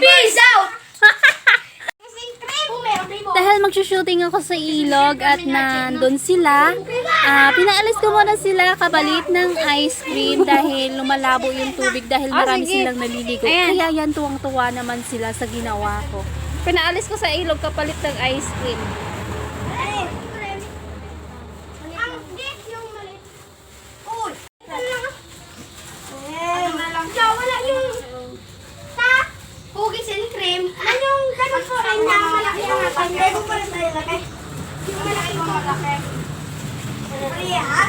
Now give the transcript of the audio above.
Peace out! Dahil magsushooting ako sa ilog at nandun sila, uh, pinaalis ko muna sila kabalit ng ice cream dahil lumalabo yung tubig dahil ah, marami silang naliligo. Kaya yan tuwang-tuwa naman sila sa ginawa ko. Pinaalis ko sa ilog kapalit ng ice cream. 对呀